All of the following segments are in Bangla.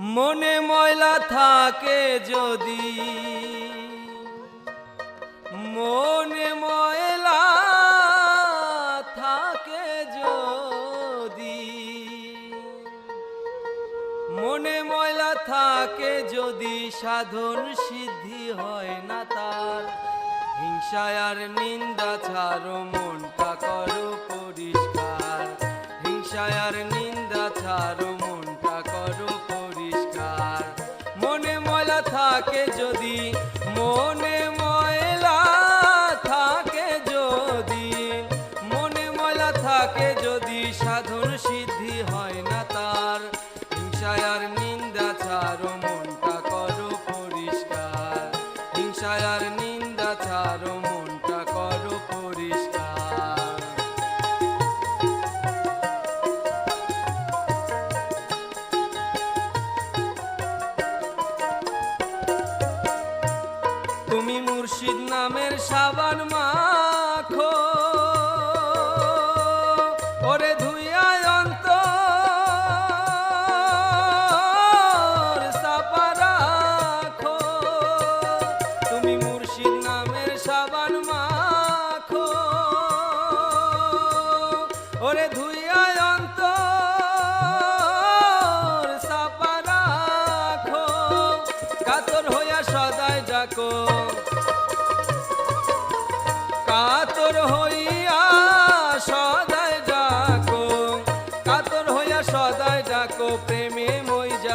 মনে ময়লা থাকে যদি। মনে ময়লা থাকে যদি। মনে ময়লা থাকে যদি সাধন সিদ্ধি হয় না তার। হিংসায় আর নিন্দা ছাড়ো, মনটা করো পরিষ্কার। হিংসায় আর নিন্দা ছাড়ো ছাড়ো, মনটা করো পরিষ্কার। হিংসায় নিন্দা ছাড়ো, মনটা করো পরিষ্কার। তুমি মুর্শিদ নামের সাবান মাখো। ওরে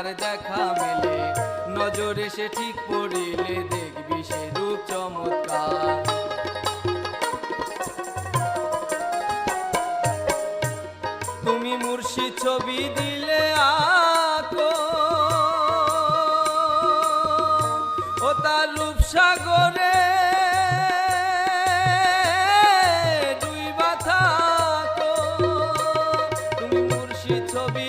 তার দেখা মেলে। নজরে সে ঠিক পড়িলে দেখবি সে রূপ চমৎকার। তুমি মুর্শিদ ছবি দিলে আঁকো। ও তার তুমি মুর্শিদ ছবি